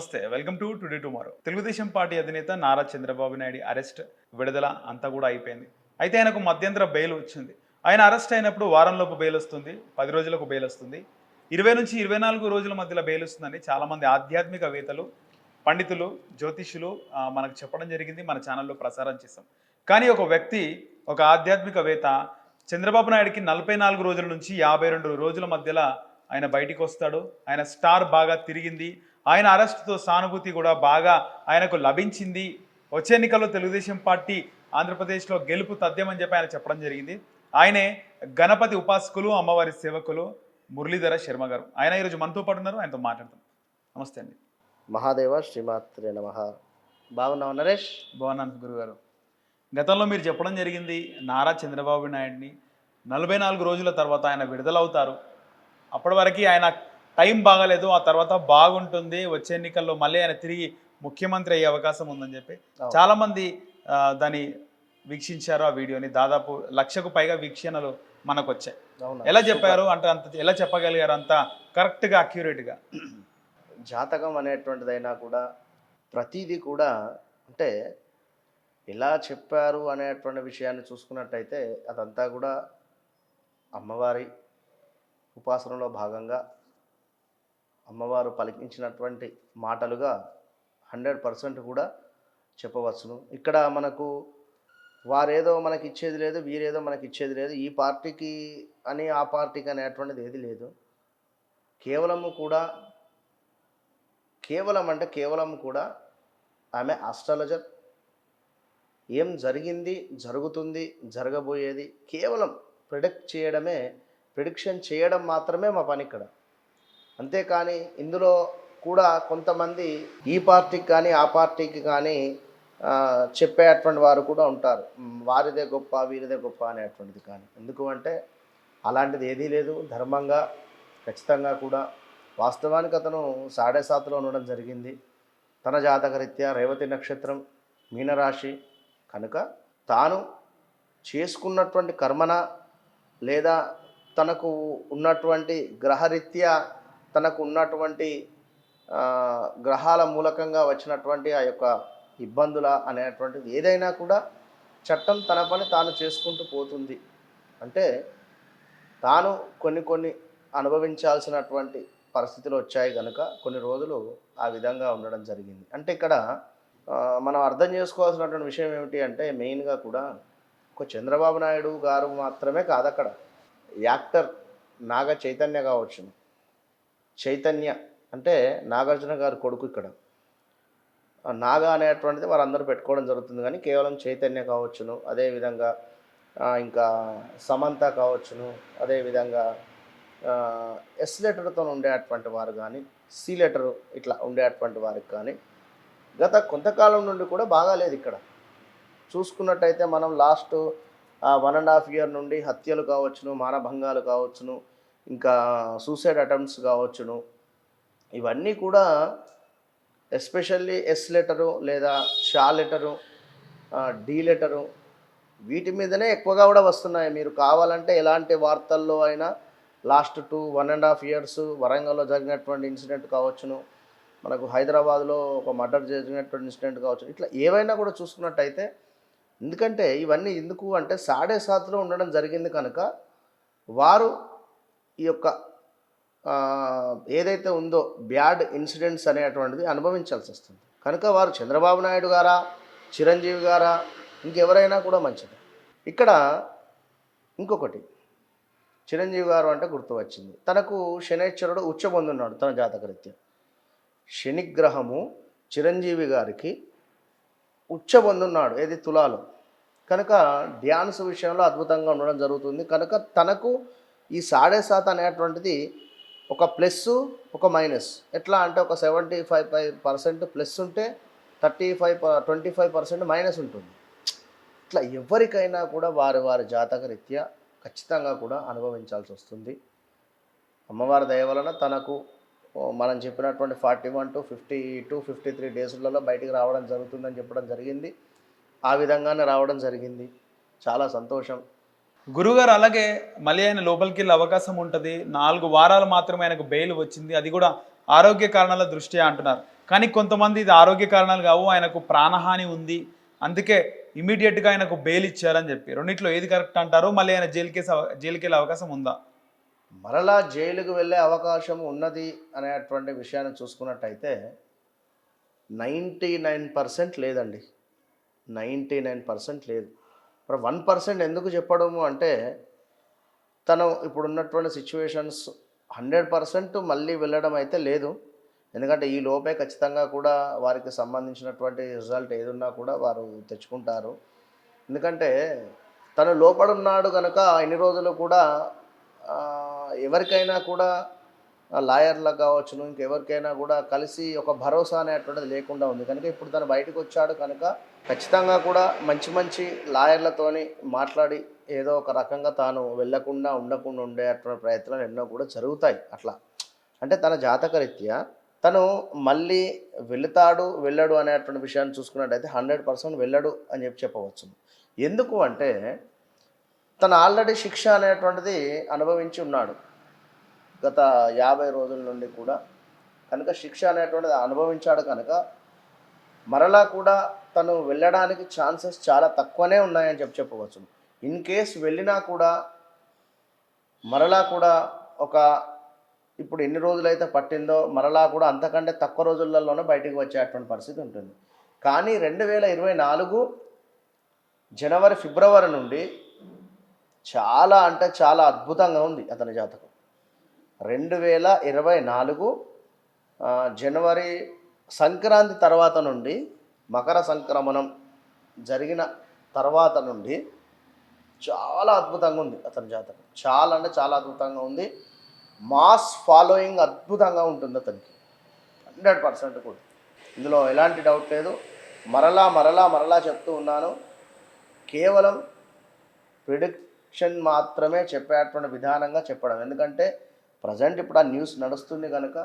నమస్తే welcome to today tomorrow. Telugudesam party అధినేత Nara Chandrababu Naidu arrest విడుదల అంతా కూడా అయిపోయింది. అయితే ఆయనకు మధ్యంతర బెయిల్ వచ్చింది. ఆయన అరెస్ట్ అయినప్పుడు వారంలోపు బెయిల్ వస్తుంది పది రోజులకు బెయిల్ వస్తుంది. ఇరవై నుంచి ఇరవై నాలుగు రోజుల మధ్యలో బెయిల్ వస్తుందని చాలామంది ఆధ్యాత్మికవేత్తలు పండితులు జ్యోతిష్యులు మనకు చెప్పడం జరిగింది మన ఛానల్లో ప్రసారం చేస్తాం కానీ ఒక వ్యక్తి ఒక ఆధ్యాత్మికవేత్త చంద్రబాబు నాయుడికి నలభై నాలుగు రోజుల నుంచి యాభై రెండు రోజుల మధ్యలో ఆయన బయటికి వస్తాడు. ఆయన స్టార్ బాగా తిరిగింది. ఆయన అరెస్టుతో సానుభూతి కూడా బాగా ఆయనకు లభించింది. వచ్చే ఎన్నికల్లో తెలుగుదేశం పార్టీ ఆంధ్రప్రదేశ్లో గెలుపు తథ్యమని చెప్పి ఆయన చెప్పడం జరిగింది. ఆయనే గణపతి ఉపాసకులు అమ్మవారి సేవకులు మురళీధర శర్మ గారు. ఆయన ఈరోజు మనతో పాటు ఉన్నారు. ఆయనతో మాట్లాడతాం నమస్తే అండి. మహాదేవ శ్రీమాత్రే నమ. బాగున్నావు నరేష్? బాగున్నాను గురుగారు. గతంలో మీరు చెప్పడం జరిగింది నారా చంద్రబాబు నాయుడిని నలభై నాలుగు రోజుల తర్వాత ఆయన విడుదలవుతారు. అప్పటి వరకు ఆయన టైం బాగాలేదు ఆ తర్వాత బాగుంటుంది వచ్చే ఎన్నికల్లో మళ్ళీ ఆయన తిరిగి ముఖ్యమంత్రి అయ్యే అవకాశం ఉందని చెప్పి. చాలామంది దాన్ని వీక్షించారు ఆ వీడియోని. దాదాపు లక్షకు పైగా వీక్షణలు మనకు వచ్చాయి ఎలా చెప్పారు? అంటే అంత ఎలా చెప్పగలిగారు? అంత కరెక్ట్గా అక్యురేట్గా? జాతకం అనేటువంటిదైనా కూడా ప్రతిదీ కూడా అంటే ఎలా చెప్పారు అనేటువంటి విషయాన్ని చూసుకున్నట్టయితే అదంతా కూడా అమ్మవారి ఉపాసనలో భాగంగా అమ్మవారు పలికించినటువంటి మాటలుగా హండ్రెడ్ పర్సెంట్ కూడా చెప్పవచ్చును. ఇక్కడ మనకు వారేదో మనకి ఇచ్చేది లేదు వీరేదో మనకి ఇచ్చేది లేదు. ఈ పార్టీకి అని ఆ పార్టీకి అనేటువంటిది ఏది లేదు. కేవలము కూడా కేవలం అంటే కేవలం కూడా ఆమె ఆస్ట్రాలజర్ ఏం జరిగింది జరుగుతుంది జరగబోయేది కేవలం ప్రిడిక్ట్ చేయడమే ప్రిడిక్షన్ చేయడం మాత్రమే మా పని ఇక్కడ. అంతేకాని ఇందులో కూడా కొంతమంది ఈ పార్టీకి కానీ ఆ పార్టీకి కానీ చెప్పే చెప్పేటువంటి వారు కూడా ఉంటారు. వారిదే గొప్ప వీరిదే గొప్ప అనేటువంటిది కానీ. ఎందుకు అంటే అలాంటిది ఏదీ లేదు. ధర్మంగా ఖచ్చితంగా కూడా వాస్తవానికి అతను సాడే సాతులో ఉండడం జరిగింది. తన జాతకరీత్యా రేవతి నక్షత్రం మీనరాశి. కనుక తాను చేసుకున్నటువంటి కర్మన లేదా తనకు ఉన్నటువంటి గ్రహరీత్యా తనకు ఉన్నటువంటి గ్రహాల మూలకంగా వచ్చినటువంటి ఆ యొక్క ఇబ్బందుల అనేటువంటిది ఏదైనా కూడా చట్టం తన పని తాను చేసుకుంటూ పోతుంది. అంటే తాను కొన్ని కొన్ని అనుభవించాల్సినటువంటి పరిస్థితులు వచ్చాయి కనుక కొన్ని రోజులు ఆ విధంగా ఉండడం జరిగింది. అంటే ఇక్కడ మనం అర్థం చేసుకోవాల్సినటువంటి విషయం ఏమిటి అంటే మెయిన్గా కూడా ఒక చంద్రబాబు నాయుడు గారు మాత్రమే కాదు అక్కడ యాక్టర్ నాగ చైతన్య కావచ్చు. చైతన్య అంటే నాగార్జున గారి కొడుకు ఇక్కడ. నాగా నాగ అనేటువంటిది వారందరూ పెట్టుకోవడం జరుగుతుంది కానీ కేవలం చైతన్య కావచ్చును అదేవిధంగా ఇంకా సమంత కావచ్చును అదేవిధంగా ఎస్ లెటర్తో ఉండేటువంటి వారు కానీ సి లెటర్ ఇట్లా ఉండేటువంటి వారికి కానీ గత కొంతకాలం నుండి కూడా బాగాలేదు ఇక్కడ. చూసుకున్నట్టయితే మనం last one and half year నుండి హత్యలు కావచ్చును మానభంగాలు కావచ్చును ఇంకా సూసైడ్ అటెంప్ట్స్ కావచ్చును. ఇవన్నీ కూడా ఎస్పెషల్లీ ఎస్ లెటరు లేదా షా లెటరు డి లెటరు వీటి మీదనే ఎక్కువగా కూడా వస్తున్నాయి. మీరు కావాలంటే ఎలాంటి వార్తల్లో అయినా last two one and half years వరంగల్లో జరిగినటువంటి ఇన్సిడెంట్ కావచ్చును. మనకు హైదరాబాద్లో ఒక మర్డర్ జరిగినటువంటి ఇన్సిడెంట్ కావచ్చు. ఇట్లా ఏవైనా కూడా చూసుకున్నట్టయితే ఎందుకంటే ఇవన్నీ ఎందుకు అంటే సాడే సాత్లో ఉండడం జరిగింది కనుక వారు ఈ యొక్క ఏదైతే ఉందో బ్యాడ్ ఇన్సిడెంట్స్ అనేటువంటిది అనుభవించాల్సి వస్తుంది. కనుక వారు చంద్రబాబు నాయుడు గారా చిరంజీవి గారా ఇంకెవరైనా కూడా మంచిది. ఇక్కడ ఇంకొకటి చిరంజీవి గారు అంటే గుర్తు వచ్చింది. తనకు శనేశ్వరుడు ఉచ్చబొందున్నాడు తన జాతకరీత్యా శనిగ్రహము చిరంజీవి గారికి ఉచ్చబొందున్నాడు ఏది తులాలో. కనుక డ్యాన్స్ విషయంలో అద్భుతంగా ఉండడం జరుగుతుంది. కనుక తనకు ఈ సాడే సాత్ అనేటువంటిది ఒక ప్లస్ ఒక మైనస్. ఎట్లా అంటే ఒక seventy five five percent plus ఉంటే thirty five twenty five percent minus ఉంటుంది. ఇట్లా ఎవరికైనా కూడా వారి వారి జాతక రీత్యా ఖచ్చితంగా కూడా అనుభవించాల్సి వస్తుంది. అమ్మవారి దయ వలన తనకు మనం చెప్పినటువంటి forty one to fifty two fifty three డేస్లలో బయటికి రావడం జరుగుతుందని చెప్పడం జరిగింది. ఆ విధంగానే రావడం జరిగింది. చాలా సంతోషం. గురుగారు అలాగే మళ్ళీ ఆయన లోపలికి వెళ్ళే అవకాశం ఉంటుంది. నాలుగు వారాలు మాత్రమే ఆయనకు బెయిల్ వచ్చింది. అది కూడా ఆరోగ్య కారణాల దృష్ట్యా అంటున్నారు. కానీ కొంతమంది ఇది ఆరోగ్య కారణాలు కావు. ఆయనకు ప్రాణహాని ఉంది. అందుకే ఇమీడియట్గా ఆయనకు బెయిల్ ఇచ్చారని చెప్పి. రెండిట్లో ఏది కరెక్ట్ అంటారు మళ్ళీ ఆయన జైలు కేసు జైలుకి వెళ్ళే అవకాశం ఉందా? మరలా జైలుకు వెళ్ళే అవకాశం ఉన్నది అనేటువంటి విషయాన్ని చూసుకున్నట్టయితే నైంటీ నైన్ పర్సెంట్ లేదండి. నైంటీ నైన్ పర్సెంట్ లేదు. మరి వన్ పర్సెంట్ ఎందుకు చెప్పడము అంటే తను ఇప్పుడున్నటువంటి సిచ్యువేషన్స్ హండ్రెడ్ పర్సెంట్ మళ్ళీ వెళ్ళడం అయితే లేదు. ఎందుకంటే ఈ లోపే ఖచ్చితంగా కూడా వారికి సంబంధించినటువంటి రిజల్ట్ ఏదున్నా కూడా వారు తెచ్చుకుంటారు. ఎందుకంటే తను లోపడున్నాడు కనుక ఎన్ని రోజులు కూడా ఎవరికైనా కూడా లాయర్లకు కావచ్చును ఇంకెవరికైనా కూడా కలిసి ఒక భరోసా అనేటువంటిది లేకుండా ఉంది. కనుక ఇప్పుడు తను బయటకు వచ్చాడు కనుక ఖచ్చితంగా కూడా మంచి మంచి లాయర్లతోని మాట్లాడి ఏదో ఒక రకంగా తాను వెళ్ళకుండా ఉండకుండా ఉండేటువంటి ప్రయత్నాలు ఎన్నో కూడా జరుగుతాయి అట్లా. అంటే తన జాతకరీత్యా తను మళ్ళీ వెళుతాడు వెళ్ళడు అనేటువంటి విషయాన్ని చూసుకున్నట్టయితే హండ్రెడ్ పర్సెంట్ వెళ్ళడు అని చెప్పి చెప్పవచ్చు ఎందుకు అంటే తను ఆల్రెడీ శిక్ష అనేటువంటిది అనుభవించి ఉన్నాడు. గత యాభై రోజుల నుండి కూడా కనుక శిక్ష అనేటువంటిది అనుభవించాడు కనుక మరలా కూడా తను వెళ్ళడానికి ఛాన్సెస్ చాలా తక్కువనే ఉన్నాయని చెప్పి చెప్పవచ్చు. ఇన్ కేస్ వెళ్ళినా కూడా మరలా కూడా ఒక ఇప్పుడు ఎన్ని రోజులైతే పట్టిందో మరలా కూడా అంతకంటే తక్కువ రోజులలోనే బయటికి వచ్చేటువంటి పరిస్థితి ఉంటుంది. కానీ రెండు వేల ఇరవై నాలుగు జనవరి ఫిబ్రవరి నుండి చాలా అంటే చాలా అద్భుతంగా ఉంది అతని జాతకం. రెండు వేల ఇరవై నాలుగు జనవరి సంక్రాంతి తర్వాత నుండి మకర సంక్రమణం జరిగిన తర్వాత నుండి చాలా అద్భుతంగా ఉంది అతని జాతకం చాలా అంటే చాలా అద్భుతంగా ఉంది. మాస్ ఫాలోయింగ్ అద్భుతంగా ఉంటుంది అతనికి. హండ్రెడ్ పర్సెంట్ కూడా. ఇందులో ఎలాంటి డౌట్ లేదు. మరలా మరలా మరలా చెప్తూ ఉన్నాను. కేవలం ప్రిడిక్షన్ మాత్రమే చెప్పేటువంటి విధానంగా చెప్పడం. ఎందుకంటే ప్రజెంట్ ఇప్పుడు ఆ న్యూస్ నడుస్తుంది కనుక